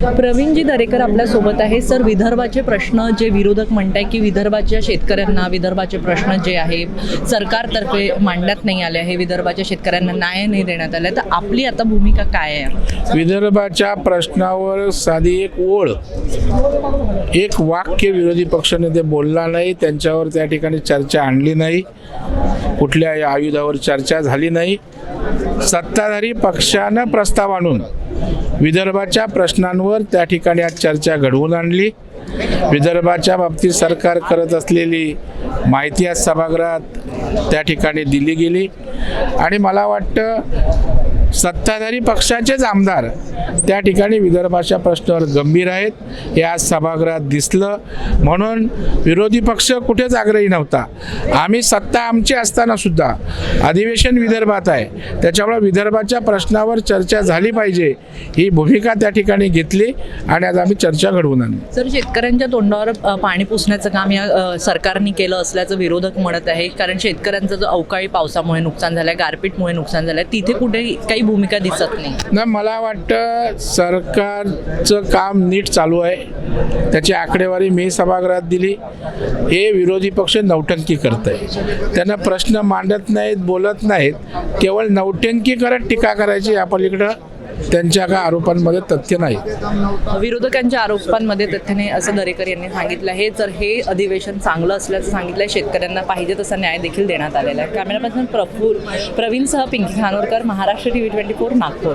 प्रवीणजी दरेकर आपल्यासोबत आहे. सर विदर्भाचे प्रश्न जे विरोधक म्हणताय की विदर्भाच्या शेतकऱ्यांना विदर्भाचे प्रश्न जे आहे सरकारतर्फे मांडण्यात नाही आले आहे विदर्भाच्या शेतकऱ्यांना न्याय नाही देण्यात आला तर आपली आता भूमिका काय आहे? विदर्भाच्या प्रश्नावर साधी एक ओळ एक वाक्य विरोधी पक्षनेते बोलला नाही त्यांच्यावर त्या ठिकाणी चर्चा आणली नाही कुठल्याही आयुधावर चर्चा झाली नाही. सत्ताधारी पक्षानं प्रस्ताव आणून विदर्भाच्या प्रश्नांवर त्या ठिकाणी आज चर्चा घडवून आणली. विदर्भाच्या बाबतीत सरकार करत असलेली माहिती आज सभागृहात त्या ठिकाणी दिली गेली. आणि मला वाटतं सत्ताधारी पक्षाचेच आमदार त्या ठिकाणी विदर्भाच्या प्रश्नावर गंभीर आहेत. हे आज सभागृहात दिसलं. म्हणून विरोधी पक्ष कुठेच आग्रही नव्हता. आम्ही सत्ता आमची असताना सुद्धा अधिवेशन विदर्भात आहे. त्याच्यामुळे विदर्भाच्या प्रश्नावर चर्चा झाली पाहिजे ही भूमिका त्या ठिकाणी घेतली आणि आज आम्ही चर्चा घडवून आणली. सर शेतकऱ्यांच्या तोंडावर पाणी पुसण्याचं काम या सरकारने केलं असल्याचं विरोधक म्हणत आहे. कारण शेतकऱ्यांचं जो अवकाळी पावसामुळे नुकसान झालंय गारपीटमुळे नुकसान झालंय तिथे कुठे काही भूमिका दिसत नाही. ना मला वाटतं सरकारचं काम नीट चालू आहे. त्याची आकडेवारी मी सभागृहात दिली. हे विरोधी पक्ष नौटंकी करत आहे त्यांना प्रश्न मांडत नाहीत बोलत नाहीत. केवळ नौटंकी करत टीका करायची या पलीकडं त्यांच्या का आरोपांमध्ये तथ्य नाही. विरोधकांच्या आरोपांमध्ये तथ्य नाही असं दरेकर यांनी सांगितलं आहे. तर हे अधिवेशन चांगलं असल्याचं सांगितलं आहे शेतकऱ्यांना पाहिजे तसा न्याय देखील देण्यात आलेला आहे. Camera person Praful प्रवीणसह Pinki Khanorkar Maharashtra T V twenty four Nagpur.